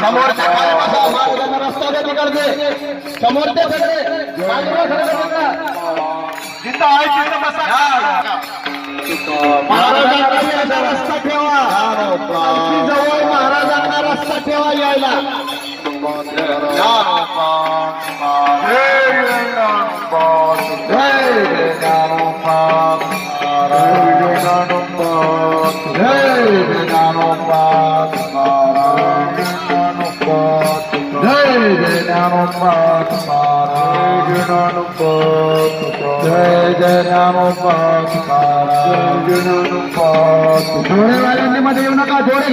समोरच्या बसा, मार्गाने रस्ता. समोरच्या सगळे. बाजूला सगळे बसा. जिथं आहे तिथं बसा. महाराजांना रस्ता ठेवा. जवळ महाराजांना रस्ता ठेवा यायला. जय जय जोडेवाल्यांनी मध्ये येऊ नका जोडे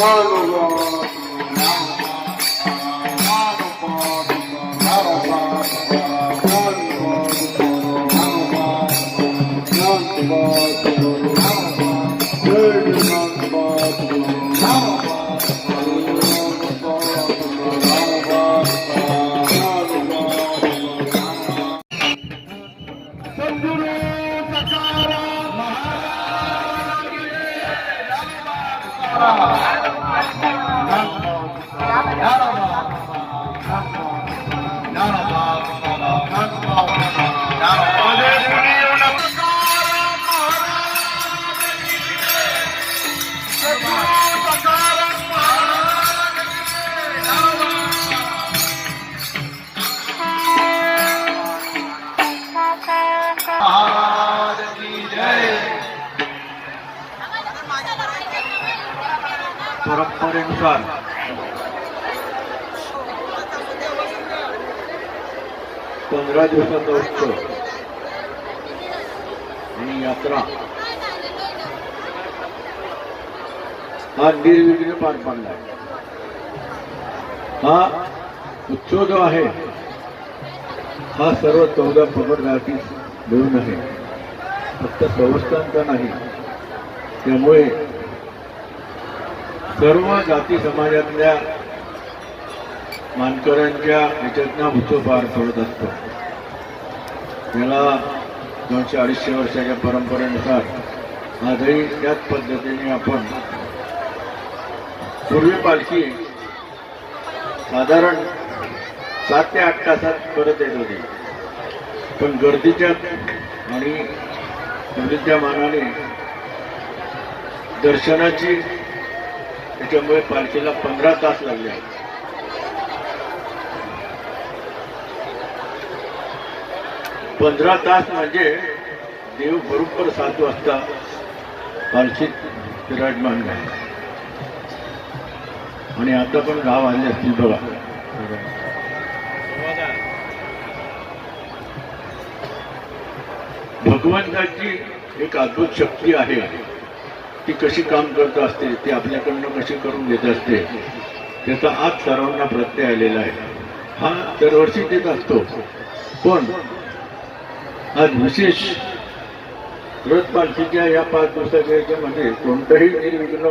one परंपरेनुसार. पंधरा दिवसाचा उत्सव. आणि यात्रा. हा निर्विघ्न पार पडला हा उत्सव जो आहे हा सर्व चौदा पगड जाती मिळून आहे. फक्त संस्थांचा नाही त्यामुळे सर्व जाती समाजातल्या मानकऱ्यांच्या ह्याच्यातनं उत्सव पार पडत असतो. याला दोनशे अडीचशे वर्षाच्या परंपरेनुसार आजही त्याच पद्धतीने आपण पूर्वी पालखी साधारण सात ते आठ तासात परत येत होती. पण गर्दीच्या आणि गर्दीच्या मानाने दर्शनाची त्याच्यामुळे पालखीला पंधरा तास लागले आहेत. पंधरा तास म्हणजे देव बरोबर सात वाजता पालखीत विराजमान झाले. आणि आता पण गाव आले असतील बघा. भगवंताची एक अद्भुत शक्ती आहे. ती कशी काम करत असते ती आपल्याकडनं कशी करून घेत असते त्याचा आज सर्वांना प्रत्यय आलेला आहे. हा दरवर्षी देत असतो. पण आज विशेष रथ पालखीच्या या पाच दिवसाच्या याच्यामध्ये कोणतंही निर्विघ्न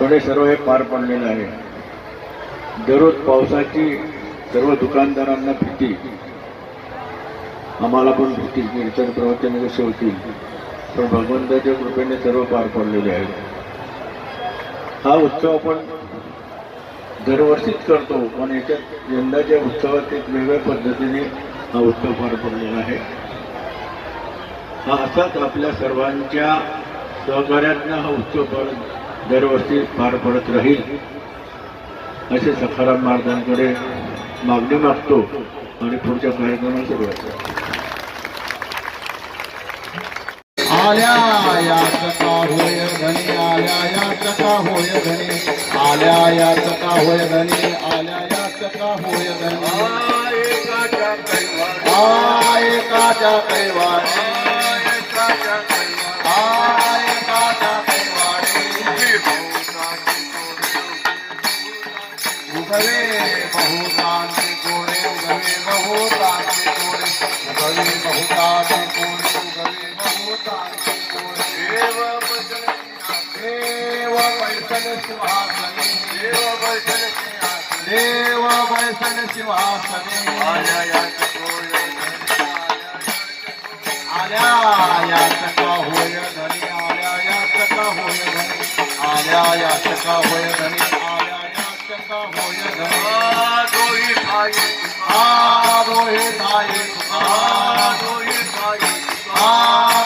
पणे सर्व हे पार पडलेलं आहे. दररोज पावसाची सर्व दुकानदारांना भीती. आम्हाला पण भीती. कीर्तन प्रवचन कसे होतील तो भगवंताच्या कृपेने सर्व पार पडलेले आहे हा उत्सव आपण दरवर्षीच करतो पण याच्यात यंदाच्या उत्सवात एक वेगळ्या पद्धतीने हा उत्सव पार पडलेला आहे. हा असाच आपल्या सर्वांच्या सहकार्यातनं हा उत्सव पार दरवर्षी पार पडत राहील असे सखाराम महाराजांकडे मागणी मागतो आणि पुढच्या कार्यक्रमाला सुरुवात करतो. आल्या या चका होय धनी आल्या या चका होय धनी आल्या या चका होय धनी आल्या या चका होय धनी. आ एकाच्या कैवारी. आ एकाच्या कैवारी. उगवे बहुतांचे कोणे उगवे बहुतांचे कोणे उगवे बहुतांचे कोणे देव बैसल सिंहासने देव आल्या या चका होय धनी आल्या या चका होय धनी आल्या या चका होय धनी आल्या या चका होय धनी आ रोहित आहे तुका आ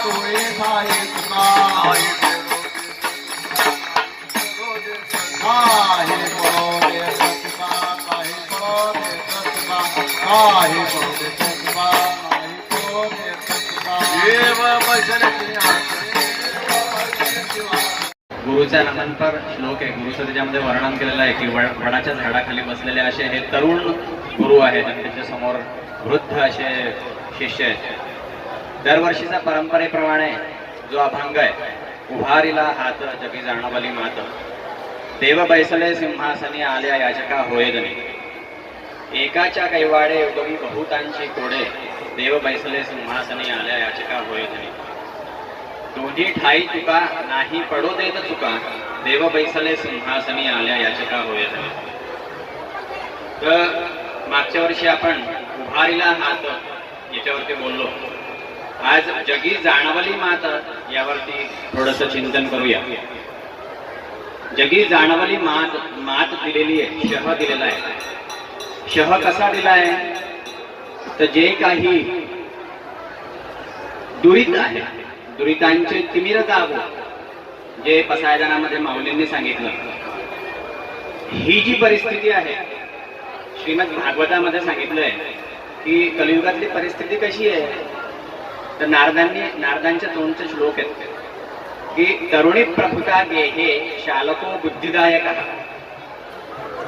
गुरुच्या धाये तुका काही काही काही देव नंतर श्लोक आहे. गुरुचं त्याच्यामध्ये वर्णन केलेलं आहे की वड- वडाच्या झाडाखाली बसलेले असे हे तरुण गुरु आहेत आणि त्याच्यासमोर वृद्ध असे शिष्य आहेत. दरवर्षीचा परंपरेप्रमाणे जो अभंग आहे उभारीला हात जगी जाणवली मात. देव बैसले सिंहासनी आल्या याचका होयदने एकाच्या कैवाडे उगमी बहुतांची कोडे देव बैसले सिंहासनी आल्या याचका होयदने दोन्ही ठाई चुका नाही पडो देत चुका देव बैसले सिंहासनी आल्या याचका होयदने तर मागच्या वर्षी आपण उभारीला हात याच्यावरती बोललो. आज जगी जाणवली मात यावरती थोडस चिंतन करूया. जगी जाणवली मात मात दिलेली आहे शह दिलेला आहे. शह कसा दिलाय तर जे काही दुरित आहे दुरितांचे तिमिर जावो जे पसायदानामध्ये माऊलींनी सांगितलं. ही जी परिस्थिती आहे श्रीमद भागवतामध्ये सांगितलंय की कलियुगातली परिस्थिती कशी आहे? तर नारदांनी नारदांच्या तोंडचे श्लोक आहेत की तरुणी प्रभुता गेहे शालको बुद्धिदायक.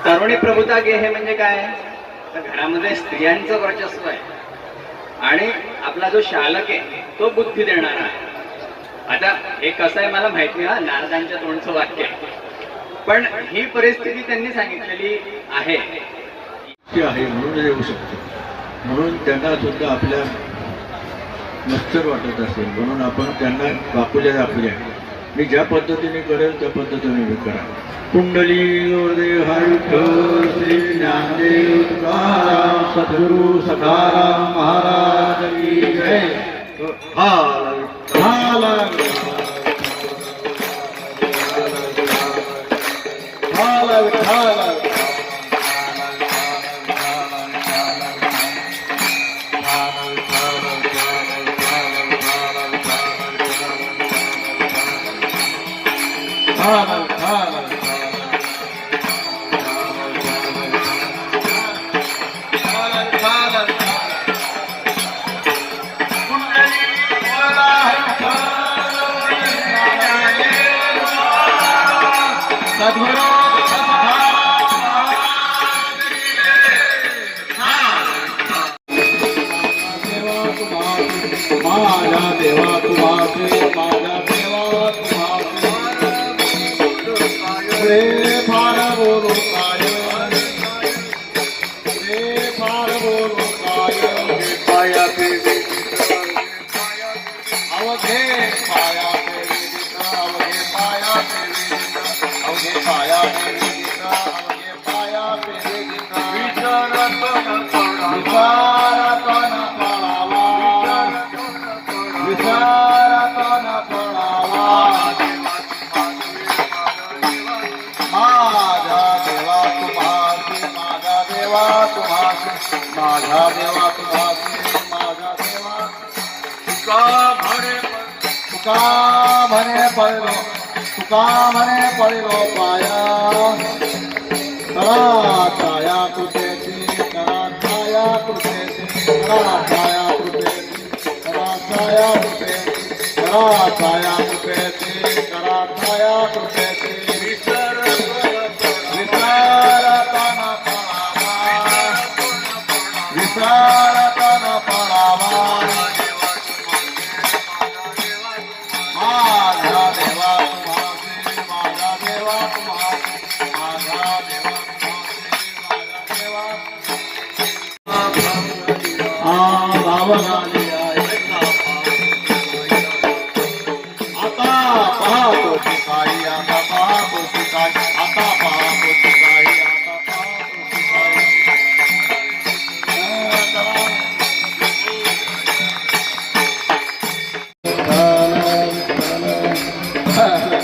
तरुणी प्रभुता गेहे म्हणजे काय? तर घरामध्ये स्त्रियांचं वर्चस्व आहे. आणि आपला जो शालक आहे तो बुद्धी देणारा आहे. आता हे कसं आहे मला माहिती नाही हा नारदांच्या तोंडचं वाक्य आहे. पण ही परिस्थिती त्यांनी सांगितलेली आहे. आहे म्हणून येऊ शकतो. म्हणून त्यांना सुद्धा आपल्या मत्सर वाटत असेल म्हणून आपण त्यांना वाकुल्या दाखवल्या मी ज्या पद्धतीने करेल त्या पद्धतीने मी करा कुंडली श्री ज्ञानदेव तुकाराम सद्गुरु सखाराम महाराज की जय हा Sadhguru देवा तुझा माझा देवा तुका म्हणे तुका म्हणे पडलो तुका म्हणे पडलो पाया करा छाया कृपेची करा काया कृपेची करा छाया कृपेची करा छाया कृपेची करा काया कृपेची करा छाया कृपेची Yeah.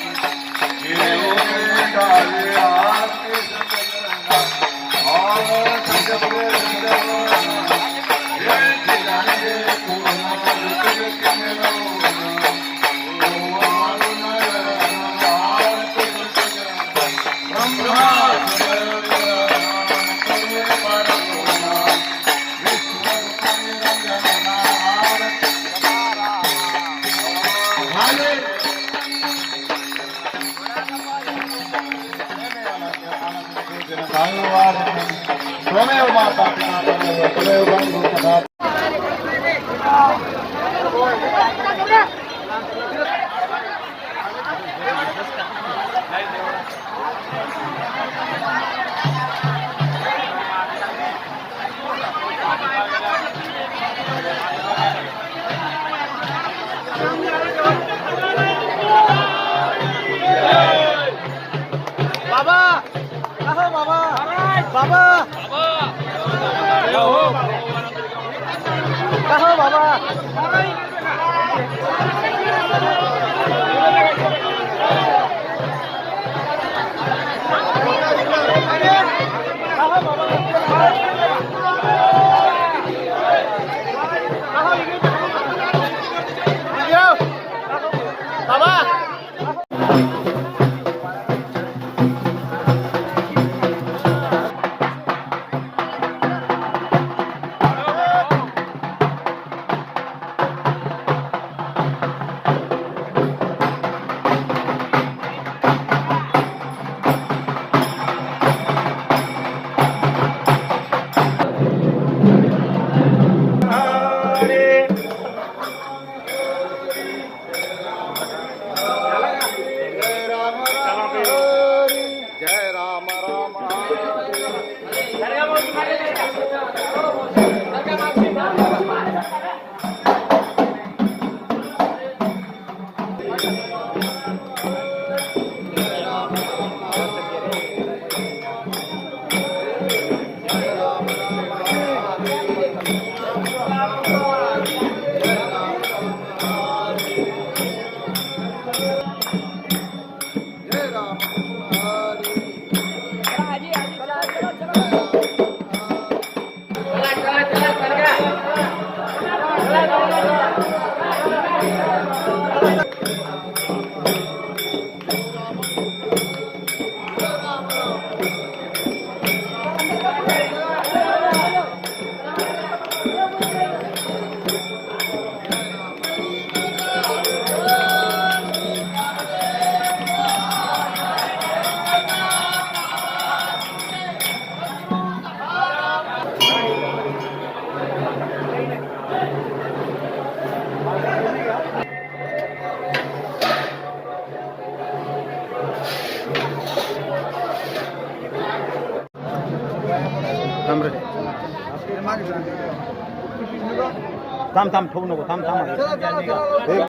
संत थांब थांब ठेवू नको थांब थांब